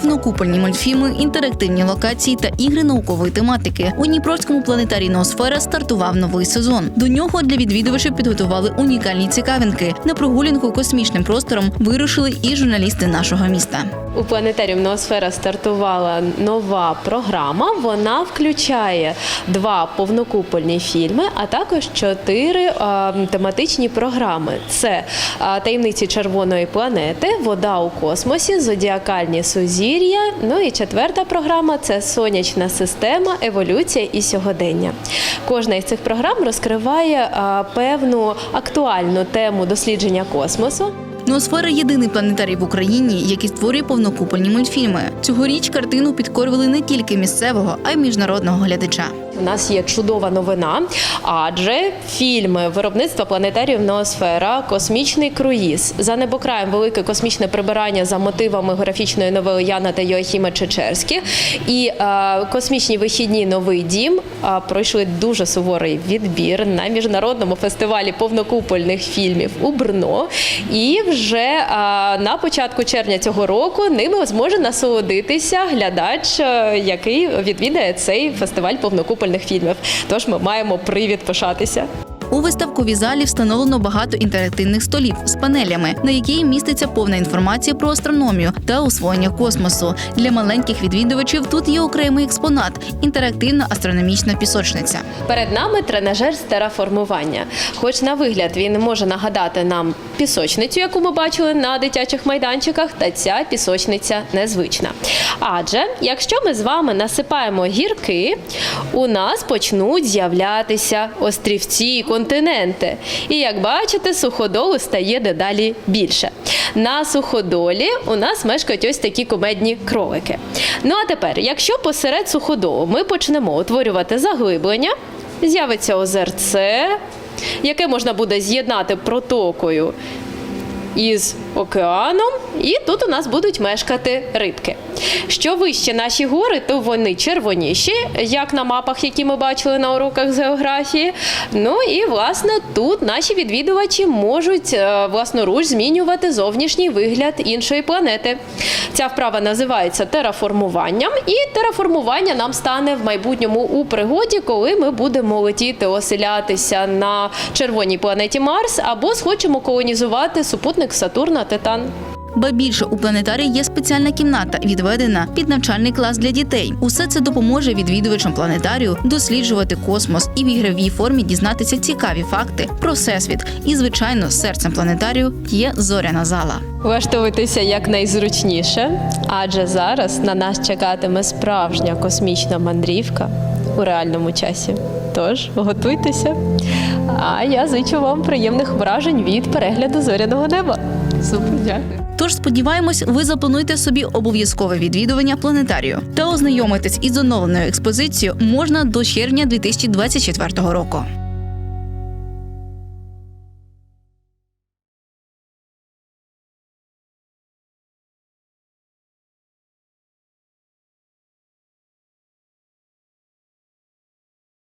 повнокупольні мультфільми, інтерактивні локації та ігри наукової тематики. У Дніпровському планетарії Ноосфера стартував новий сезон. До нього для відвідувачів підготували унікальні цікавинки. На прогулянку космічним простором вирушили і журналісти нашого міста. У планетаріум Ноосфера стартувала нова програма. Вона включає два повнокупольні фільми, а також чотири е, тематичні програми: це е, таємниці червоної планети, вода у космосі, зодіакальні сузір'я. Ну і четверта програма це сонячна система, еволюція і сьогодення. Кожна із цих програм розкриває певну актуальну тему дослідження космосу. Ноосфера єдиний планетарій в Україні, який створює повнокупольні мультфільми. Цьогоріч картину підкорювали не тільки місцевого, а й міжнародного глядача. У нас є чудова новина, адже фільми виробництва планетаріїв Ноосфера, космічний круїз за небокраєм велике космічне прибирання за мотивами графічної новели Яна та Йоахіма Чечерських і е, космічні вихідні новий дім е, пройшли дуже суворий відбір на міжнародному фестивалі повнокупольних фільмів у Брно. І вже е, на початку червня цього року ними зможе насолодитися глядач, е, який відвідає цей фестиваль повнокупольних фільмів. Тож ми маємо привід пишатися. У виставковій залі встановлено багато інтерактивних столів з панелями, на якій міститься повна інформація про астрономію та освоєння космосу. Для маленьких відвідувачів тут є окремий експонат інтерактивна астрономічна пісочниця. Перед нами тренажер з тераформування. Хоч на вигляд він може нагадати нам пісочницю, яку ми бачили на дитячих майданчиках, та ця пісочниця незвична. Адже якщо ми з вами насипаємо гірки, у нас почнуть з'являтися острівці, континенти. І як бачите, суходолу стає дедалі більше. На суходолі у нас мешкають ось такі кумедні кролики. Ну а тепер, якщо посеред суходолу ми почнемо утворювати заглиблення, з'явиться озерце, яке можна буде з'єднати протокою із океаном, і тут у нас будуть мешкати рибки. Що вище наші гори, то вони червоніші, як на мапах, які ми бачили на уроках географії. Ну і власне тут наші відвідувачі можуть е, власноруч змінювати зовнішній вигляд іншої планети. Ця вправа називається тераформуванням, і тераформування нам стане в майбутньому у пригоді, коли ми будемо летіти, оселятися на червоній планеті Марс або схочемо колонізувати супутник Сатурна Титан. Ба більше у планетарії є спеціальна кімната, відведена під навчальний клас для дітей. Усе це допоможе відвідувачам планетарію досліджувати космос і в ігровій формі дізнатися цікаві факти про всесвіт. І, звичайно, серцем планетарію є зоряна зала. Влаштовуйтеся якнайзручніше, адже зараз на нас чекатиме справжня космічна мандрівка у реальному часі. Тож готуйтеся. А я зичу вам приємних вражень від перегляду зоряного неба. Супер, дякую. Тож сподіваємось, ви заплануєте собі обов'язкове відвідування планетарію та ознайомитись із оновленою експозицією можна до червня 2024 року.